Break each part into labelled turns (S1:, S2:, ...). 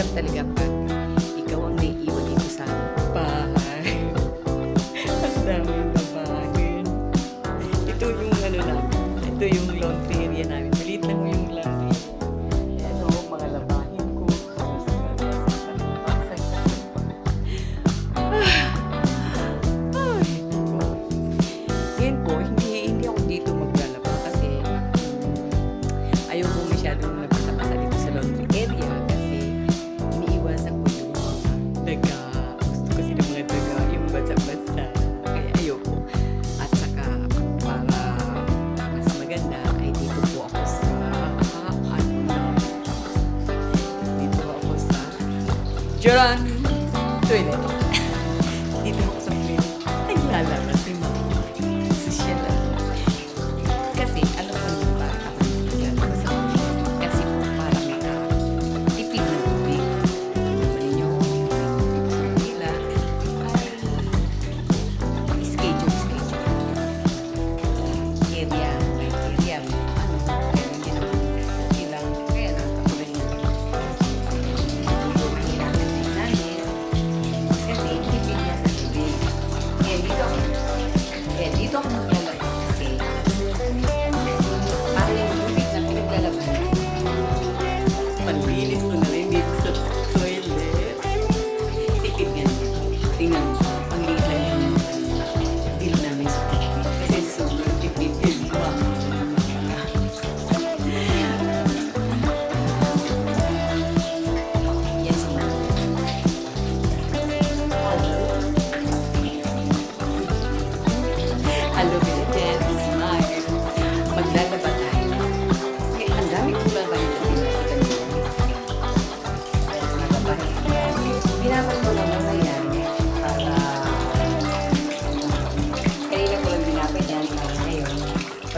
S1: reptiliana. Charan! Toilet. Dito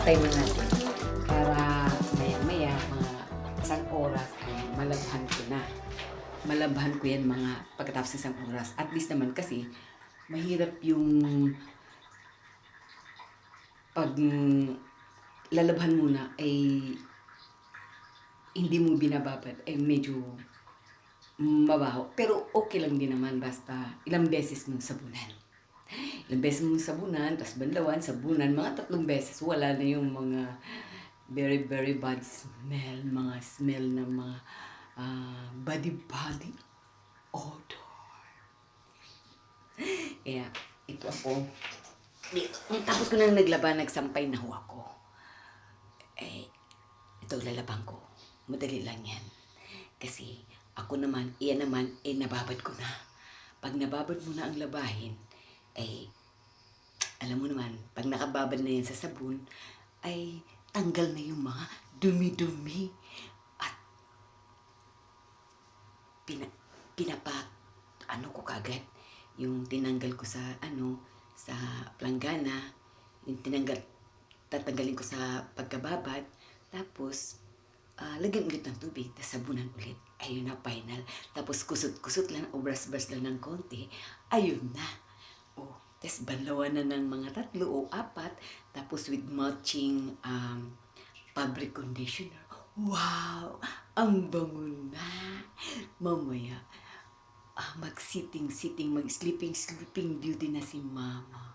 S1: Patay na natin. Para maya-maya, mga isang oras, ay malabhan ko na malabhan ko yan mga pagkatapos ng isang oras. At least naman kasi, mahirap yung pag lalabhan muna ay hindi mo binababad ay medyo mabaho. Pero okay lang din naman basta ilang beses mong sabunan. Ilang beses mong sabunan, tapos banlawan, sabunan, mga tatlong beses. Wala na yung mga very, very bad smell, mga smell na mga ah, body-body odor. Kaya, ito ako. Tapos ko na naglaba, nagsampay na ho ako. Eh, ito lalaban ko. Madali lang yan. Kasi, ako naman, iyan naman, eh, nababad ko na. Pag nababad mo na ang labahin, eh, alam mo naman, pag nakababad na yan sa sabon, ay tanggal na yung mga dumi-dumi. At pina, pinapa, ano ko kagad, yung tinanggal ko sa, ano, sa planggana, yung tinanggal, tatanggalin ko sa pagkababad, tapos, ah, lagyan ulit ng tubig, tapos sabunan ulit. Ayun na, final. Tapos kusot-kusot lang, o brush-brush lang ng konti, ayun na. Tapos banlawan na ng mga tatlo o apat, tapos with matching um, fabric conditioner. Wow! Ang bango na! Mamaya, ah, mag-sitting-sitting, mag-sleeping-sleeping beauty na si mama.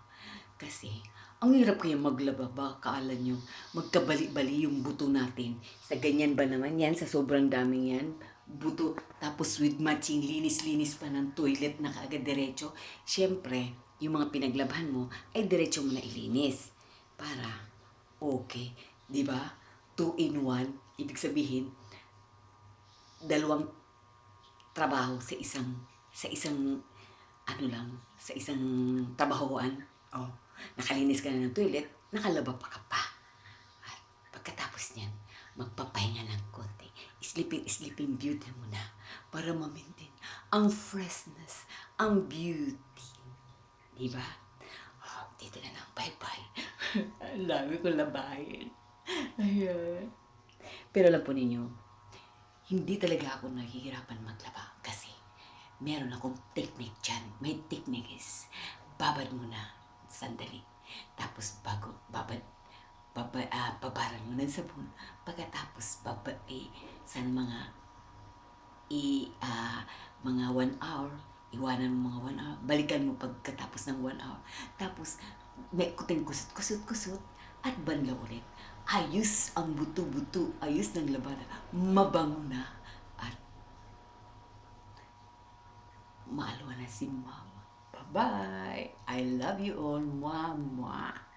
S1: Kasi, ang hirap kaya maglaba ba? Kaala nyo, magkabali-bali yung buto natin. Sa ganyan ba naman yan? Sa sobrang daming yan? Buto, tapos with matching linis-linis pa ng toilet na kaagad diretso. Siyempre, yung mga pinaglaban mo, ay diretso mo na ilinis. Para, okay. Di ba? Two in one. Ibig sabihin, dalawang trabaho sa isang sa isang ano lang, sa isang trabahoan. Oh, nakalinis ka na ng toilet, nakalaba pa ka pa. At pagkatapos niyan, magpapahinga ng konti. Sleeping, sleeping beauty mo na para ma-maintain ang freshness, ang beauty. Di ba? Oh, dito na lang. Bye-bye. Ang dami ko labahin. Ayan. Pero alam po ninyo, hindi talaga ako nahihirapan maglaba kasi meron akong technique dyan. May technique is babad mo na sandali. Tapos bago babad, baba, ah, babaran mo ng sabon. Pagkatapos baba, eh, sa mga i ah, mga one hour, iwanan mo mga one hour, balikan mo pagkatapos ng one hour. Tapos, may kuting kusot, kusot, kusot, at banlaw ulit. Ayos ang buto-buto, ayos ng labanan, mabango na, at maalwa na si mama. Bye-bye! I love you all, mwah, mwah.